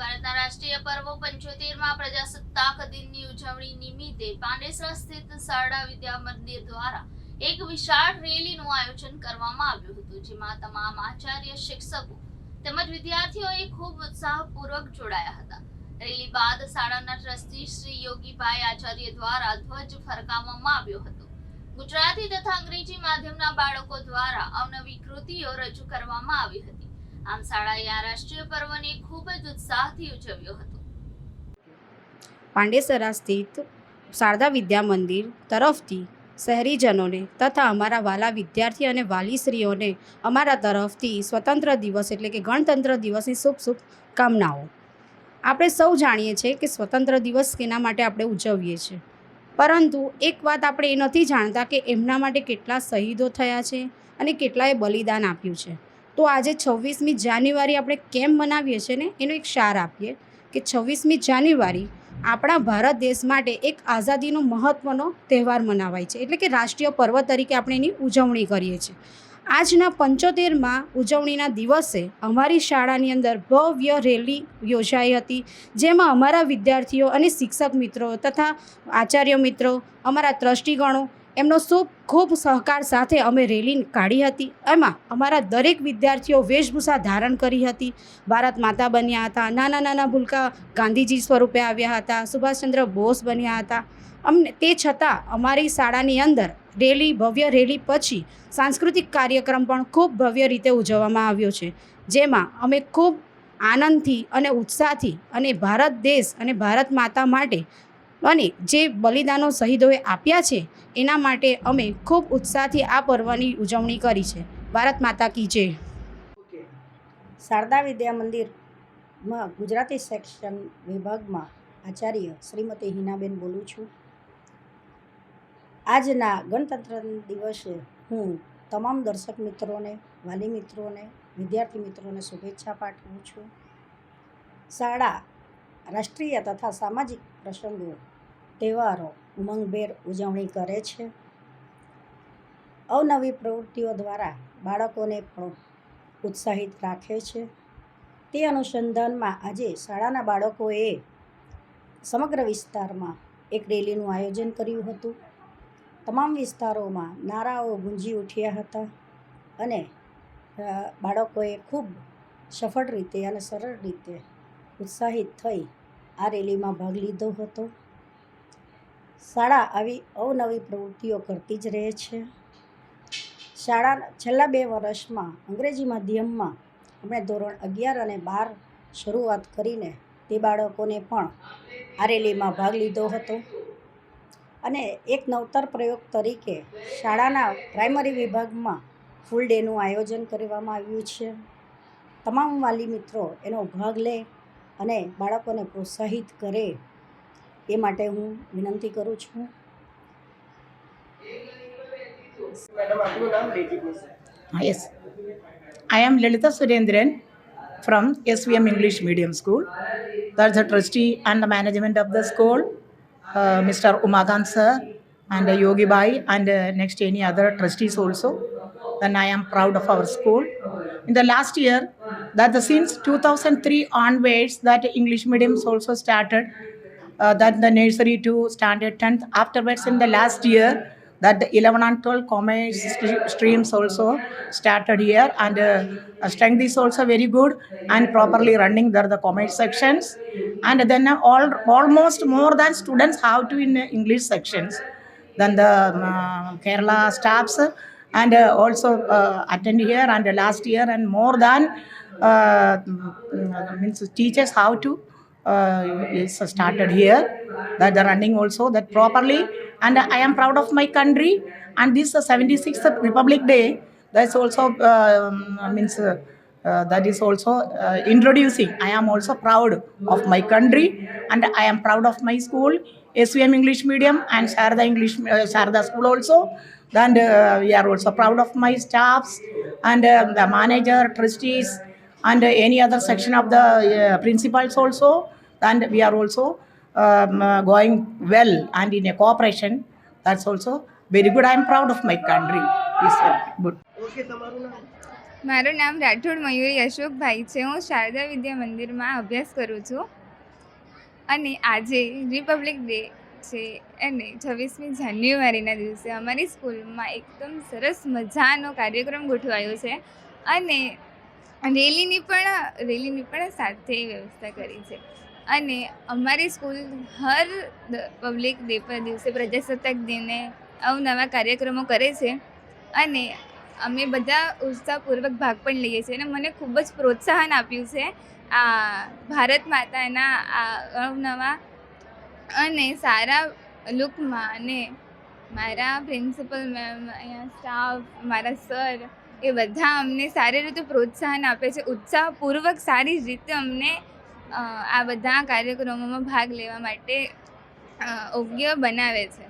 ભારતના રાષ્ટ્રીય પર્વ પંચોતેરમાં પ્રજાસત્તાક દિનની ઉજવણી નિમિત્તે પાંડેસરા સ્થિત શારદા વિદ્યા મંદિર દ્વારા એક વિશાળ રેલીનું આયોજન કરવામાં આવ્યું હતું, જેમાં તમામ આચાર્ય, શિક્ષકો તેમજ વિદ્યાર્થીઓએ ખૂબ ઉત્સાહપૂર્વક જોડાયા હતા. રેલી બાદ શાળાના ટ્રસ્ટી શ્રી યોગીભાઈ આચાર્ય દ્વારા ધ્વજ ફરકાવવામાં આવ્યો હતો. ગુજરાતી તથા અંગ્રેજી માધ્યમના બાળકો દ્વારા અવનવી કૃતિઓ રજૂ કરવામાં આવી હતી. આમ શાળાએ આ રાષ્ટ્રીય પર્વને ખૂબ જ ઉત્સાહથી ઉજવ્યો હતો. પાંડેસરા સ્થિત શારદા વિદ્યા મંદિર તરફથી શહેરીજનોને તથા અમારા વાલા વિદ્યાર્થી અને વાલીશ્રીઓને અમારા તરફથી સ્વતંત્ર દિવસ એટલે કે ગણતંત્ર દિવસની શુભ શુભ કામનાઓ. આપણે સૌ જાણીએ છીએ કે સ્વતંત્ર દિવસ કેના માટે આપણે ઉજવીએ છીએ. પરંતુ એક વાત આપણે એ નથી જાણતા કે એમના માટે કેટલા શહીદો થયા છે અને કેટલાએ બલિદાન આપ્યું છે. તો આજે છવ્વીસમી જાન્યુઆરી આપણે કેમ મનાવીએ છીએ ને? એનો એક સાર આપીએ કે છવ્વીસમી જાન્યુઆરી આપણા ભારત દેશ માટે એક આઝાદીનો મહત્ત્વનો તહેવાર મનાવાય છે. એટલે કે રાષ્ટ્રીય પર્વ તરીકે આપણે એની ઉજવણી કરીએ છીએ. આજના પંચોતેરમાં ઉજવણીના દિવસે અમારી શાળાની અંદર ભવ્ય રેલી યોજાઈ હતી, જેમાં અમારા વિદ્યાર્થીઓ અને શિક્ષક મિત્રો તથા આચાર્ય મિત્રો, અમારા ટ્રસ્ટીગણો એમનો ખૂબ ખૂબ સહકાર સાથે અમે રેલી કાઢી હતી. એમાં અમારા દરેક વિદ્યાર્થીઓ વેશભૂષા ધારણ કરી હતી. ભારત માતા બન્યા હતા, નાના નાના ભૂલકા ગાંધીજી સ્વરૂપે આવ્યા હતા, સુભાષચંદ્ર બોઝ બન્યા હતા. અમને તે છતાં અમારી શાળાની અંદર રેલી, ભવ્ય રેલી પછી સાંસ્કૃતિક કાર્યક્રમ પણ ખૂબ ભવ્ય રીતે ઉજવવામાં આવ્યો છે. જેમાં અમે ખૂબ આનંદથી અને ઉત્સાહથી અને ભારત દેશ અને ભારત માતા માટે અને જે બલિદાનો શહીદોએ આપ્યા છે, એના માટે અમે ખૂબ ઉત્સાહથી આ પર્વની ઉજવણી કરી છે. ભારત માતા કી જય. શારદા વિદ્યા મંદિરમાં ગુજરાતી સેક્શન વિભાગમાં આચાર્ય શ્રીમતી હિનાબેન બોલું છું. આજના ગણતંત્ર દિવસે હું તમામ દર્શક મિત્રોને, વાલી મિત્રોને, વિદ્યાર્થી મિત્રોને શુભેચ્છા પાઠવું છું. શાળા રાષ્ટ્રીય તથા સામાજિક પ્રસંગો તહેવારો ઉમંગભેર ઉજવણી કરે છે. અવનવી પ્રવૃત્તિઓ દ્વારા બાળકોને પણ ઉત્સાહિત રાખે છે. તે અનુસંધાનમાં આજે શાળાના બાળકોએ સમગ્ર વિસ્તારમાં એક રેલીનું આયોજન કર્યું હતું. તમામ વિસ્તારોમાં નારાઓ ગુંજી ઉઠ્યા હતા અને બાળકોએ ખૂબ સફળ રીતે અને સરળ રીતે ઉત્સાહિત થઈ આ રેલીમાં ભાગ લીધો હતો. શાળા આવી અવનવી પ્રવૃત્તિઓ કરતી જ રહે છે. શાળા છેલ્લા બે વર્ષમાં અંગ્રેજી માધ્યમમાં અમે ધોરણ અગિયાર અને બાર શરૂઆત કરીને તે બાળકોને પણ આ રેલીમાં ભાગ લીધો હતો. અને એક નવતર પ્રયોગ તરીકે શાળાના પ્રાઇમરી વિભાગમાં ફૂલ ડેનું આયોજન કરવામાં આવ્યું છે. તમામ વાલી મિત્રો એનો ભાગ લે અને બાળકોને પ્રોત્સાહિત કરે એ માટે હું વિનંતી કરું છું Yes. I am Lalita Surendran from SVM English Medium School. That's the trustee and the management of the school, uh, Mr. Umakant sir and uh, Yogi Bai and uh, next any other trustees also. Then I am proud of our school. In the last year, that the since 2003 onwards, that English mediums also started. uh, that the nursery to standard 10th. Afterwards, in the last year, that the 11 and 12 commerce streams also started here. And uh, strength is also very good and properly running there the commerce sections. And then all almost more than students have to in english sections then the uh, kerala staffs. And uh, also uh, attend here. And last year and more than uh, mm, means teachers how to is started here that the running also that properly. And i am proud of my country. And this uh, 76th republic day that's also um, means uh, uh, that is also uh, introducing. I am also proud of my country. And i am proud of my school svm english medium and sharda english uh, sharda school also. And uh, we are also proud of my staffs. And uh, the manager trustees and uh, any other section of the uh, principals also and we are also um, uh, going well and in a cooperation that's also very good i am proud of my country yes good મારું નામ રાઠોડ મયુરી અશોકભાઈ છે હું શારદા વિદ્યા મંદિરમાં અભ્યાસ કરું છું અને આજે રિપબ્લિક ડે છે અને છવ્વીસમી જાન્યુઆરીના દિવસે અમારી સ્કૂલમાં એકદમ સરસ મજાનો કાર્યક્રમ ગોઠવાયો છે અને રેલીની પણ રેલીની પણ સાથે વ્યવસ્થા કરી છે. અને અમારી સ્કૂલ હર પબ્લિક ડે પર દિવસે, પ્રજાસત્તાક દિને અવનવા કાર્યક્રમો કરે છે. અને અમે બધા ઉત્સાહપૂર્વક ભાગ પણ લઈએ છીએ અને મને ખૂબ જ પ્રોત્સાહન આપ્યું છે આ ભારત માતાના આ અવનવા અને સારા લુકમાં અને મારા પ્રિન્સિપલ મેમ, અહીંયા સ્ટાફ, મારા સર એ બધા અમને સારી રીતે પ્રોત્સાહન આપે છે. ઉત્સાહપૂર્વક સારી રીતે અમને આ બધા કાર્યક્રમોમાં ભાગ લેવા માટે યોગ્ય બનાવે છે.